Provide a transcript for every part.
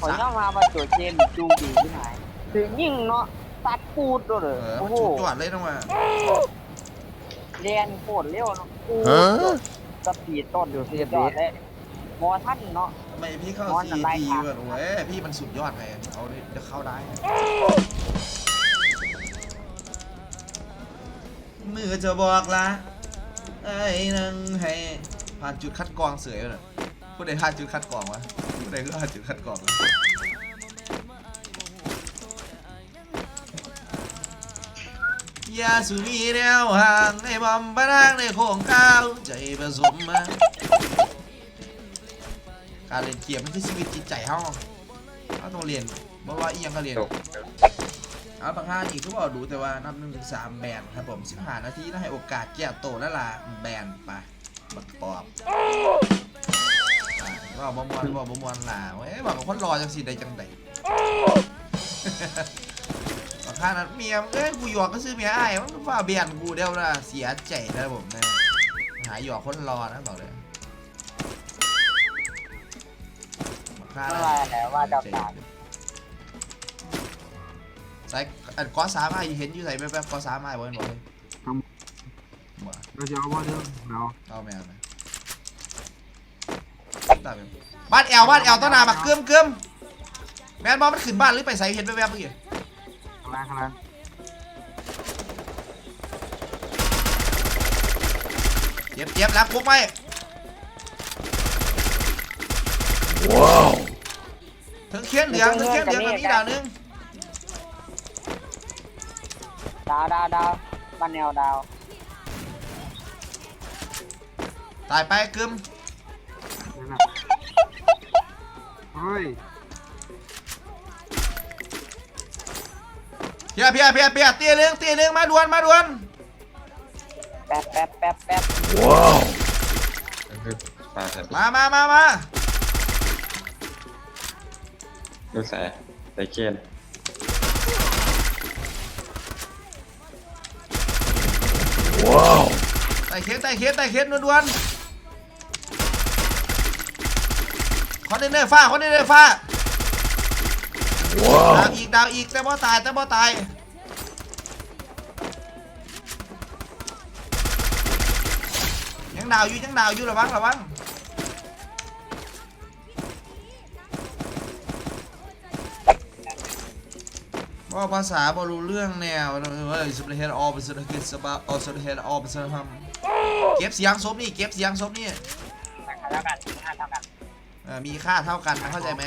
ขอยย่อมมาว่าโจเจนจูดีที่ไหนถึงยิ่งเนาะตัดปูดด้วยเลยเออโอ้มันโหสุดยอดเลยนะว่าเรียนโคตรเร็วเนาะปูดสปีดต้นอยู่สุดยอดเลยมอท่านเนาะ ทำไมพี่เข้าร้อนซีอะไรทีครับแบบโอ้ยพี่มันสุดยอดไงเอาดิจะเข้าได้ มือจะบอกละไอ้นังให้ผ่านจุดคัดกรองเสือเลย ผู้ใดผ่าจุดคัดกรองวะผู้ใดก็ผ่าจุดคัดกรองวะยาสูมีแนวห่างในบอมบะนางในโค้งก้าวใจผสมมาการเรียนเกียร์มันคือชีวิตจิตใจเฮาเราต้องเรียนบ่ว่าอีหยังก็เรียนเอาบางท่านอีกก็บอกดูแต่ว่านับหนึ่งถึงสามแบนครับผมสิบห้านาทีต้องให้โอกาสแก้โตแล้วล่ะแบนไปบักปอบ อะว่าบ่มวนว่าบ่มวนล่ะเว้ยบอกกับคนรอจังสิได้จังไดบางท่านนั้นเมียมึงเอ้ยกูหยอกก็ซื้อเมียอ้ายมันก็ว่าเบียนกูเดียวนะเสียใจนะผมนะหาหยอกคนรอนะบอกเลยบางท่านไม่นั้นว่าแล้วว่าเจ้าตาใส่อันก้อสามไอ้เห็นอยู่ใส่แบบๆก้อสามไอ้บ่เห็นบ่เลยบ่เราจะเอาว่าเรื่องเราเอาแมวนะตามแมว บ้านแอลบ้านแอลต้นนาบักเกื้อมเกื้อมแมนบอลมันขึ้นบ้านหรือไปใส่เห็นแวบๆเมื่อกี้ข้างล่างข้างล่างเจ็บเจ็บแล้วพวกไปว้าวถึงเขียนเหลืองถึงเขียนเหลืองกับนี้ดาวนึงดาวดาวดาวบ้านแนวดาวตายไปกึม เฮ้ยเพียเพียเพียเพียตีหนึงตีหนึงมาด่วนมาด่วนแป๊บแป๊บแป๊บแป๊บคือปลาใส่มามามามาลูกใส่ใส่เกนไต่เข็ดไต่เข็ดไต่เข็ดด่วนๆ คอนเทนเนอร์ฟ้าคอนเทนเนอร์ฟ้าดาวอีกดาวอีกแต่บ่ตายแต่บ่ตายยังดาวอยู่ยังดาวอยู่ระวังระวังว่าภาษาบรู้เรื่องแนวเฮ้ยสุดเฮดออเป็นสุดเฮดสบาออสุดเฮดออเป็นสุดฮัมเก็บเสียงศพนี่เก็บเสียงศพนี่เท่ากันห้าเท่ากัน เออมีค่าเท่ากันนะเข้าใจไหม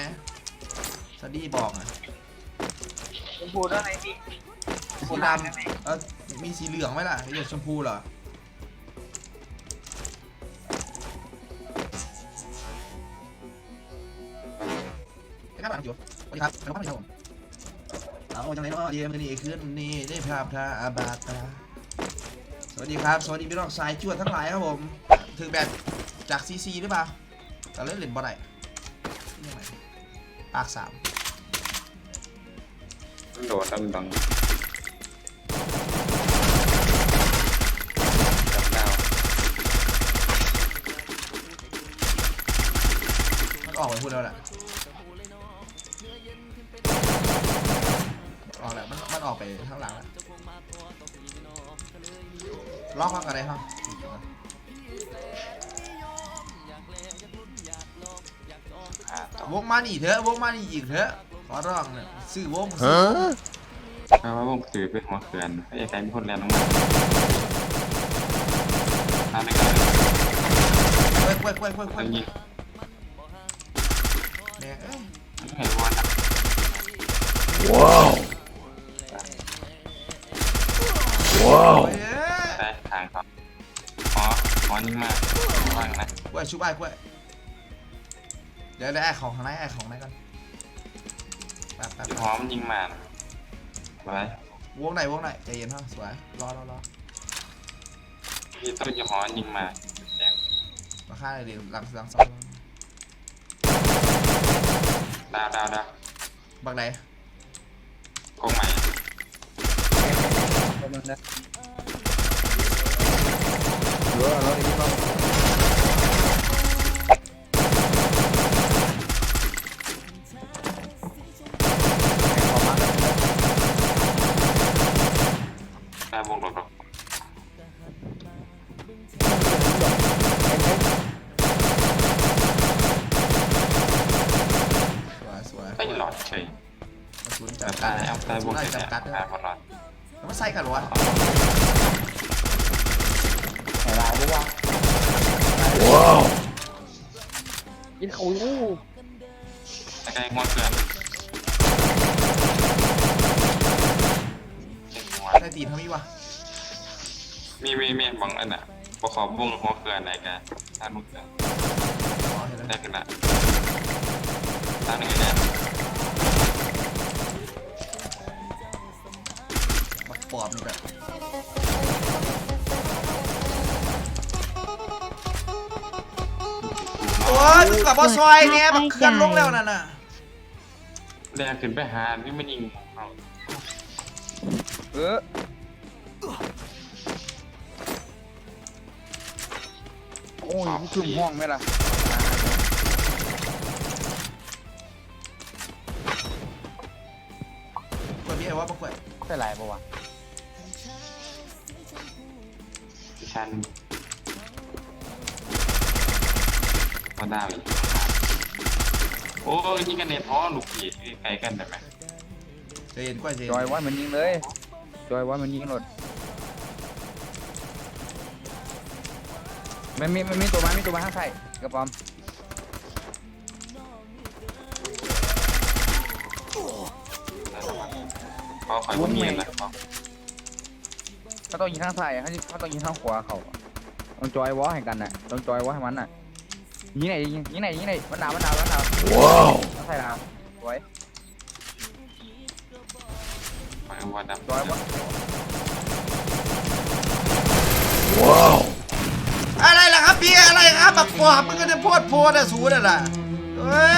สดีบอกอะชมพูด้วยไหมพี่สีดำเออมีสีเหลืองไหมล่ะเหลืองชมพูเหรอไปครับหลังจุดสวัสดีครับไปครับผมเอาจังไรเนาะเยี่ยมนี่ขึ้นนี่ได้ภาพท่าอาบาตาสวัสดีครับ สวัสดีพี่น้องสายจวดทั้งหลายครับผมถือแบบจากซีซีหรือเปล่า แต่เล่นเหรียญบ่ได้ยังไงปากสามโดดดังดังจับดาวมันออกไปพูดแล้วแหละออกแล้วมันมันออกไปข้างหลังแล้วล็อกเข้ากันได้ครับ วงมานี่เถอะวงมานี่อีกเถอะขอร้องเนี่ยซื้อวงซื้อวงเพราะว่าผมถือเป็นหัวเขื่อนไอ้ไก่มีคนแรงลงมาตามไปกันเว้ยเว้ยเว้ยเว้ยตรเว้ยงนี้แม่งเอ้ยเห็นวันนะโอ้ยได้ทางครับอ๋ออ๋อนิ่งมากว่างนะกล้วยชุบไอ้กล้วย เดี๋ยวได้ไอ้ของข้างในไอ้ของข้างในกันแป๊บแป๊บจุดแป๊บหอมยิงมาไว้วงไหนวงไหนใจเย็นฮะสวยรอรอรอที่ต้นจุดหอมยิงมาแดงมาฆ่าเลยดิหลังหลังซองดาวดาวดาวบักไหนโค้งใหม่เดี๋ยวเราอีกรอบ เฉยกระสุนแต่จำกัตาดยเอาตายบวกได้แค่จำกัดด้วยตายบอลลอดแล้วมันใส่กันเหรอวะไหนลายรู้ว่ากินเขาอู้แต่ก็ยังงอนเกินเก่งหัวได้ตีนเท่านี้วะมีมีมีบางอันอะประกอบวงหัวเกินอะไรกันตามมุกเกินอ๋อเห็นแล้วได้กันละตามหนึ่งนะ บักป อบนี่แบบโอ้ยมึงกับบอซอยเนี่ยบักเคลื่อนลงแล้วนั่นน่ะแรงขึ้นไปหานี่มันยิงเอาเออโอ้ยมันคือห้องไหมล่ะกล้วยมีไอ้วะบักกล้วยใช่ลายปะวะ ชันก็ได้อีกโอ้ยนี่กันในท้อลูกผีไกลกันได้ไหมใจเย็นกล้วยใจเย็จอยนว่ามันยิงเลย จอยว่ามันยิงรถมันมีมันมีตัวมามีตัวมาข้างใส่กระป๋อมเพราะคอยว่ามีอะไรบ้าง เขาต้องยิงข้างใส่เขาเขาต้องยิงข้างขวาเขาอะต้องจอยวอให้กันน่ะต้องจอยวอให้มันน่ะยิงไหนยิงยิงไหนยิงไหนมันหนาวมันหนาวมันหนาวว้าวใส่หนาวสวยคอยว่าดำจอยวออะไรล่ะครับพี่อะไรครับบักปอบมันก็จะโพดโพดอะสูนั่นแหละเฮ้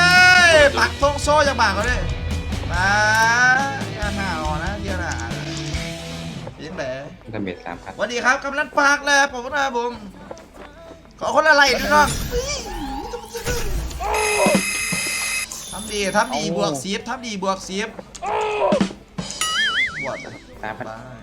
ยปักทงโซ่จะบากเขาเลยมา ดาเมจสามพันสวัสดีครับกำนันปากแหละผมนะผม ขอคนอะไรด้วยน้องทำดีทำดีบวกสีบทำดีบวกสีบบวกนะ สามพัน บ้า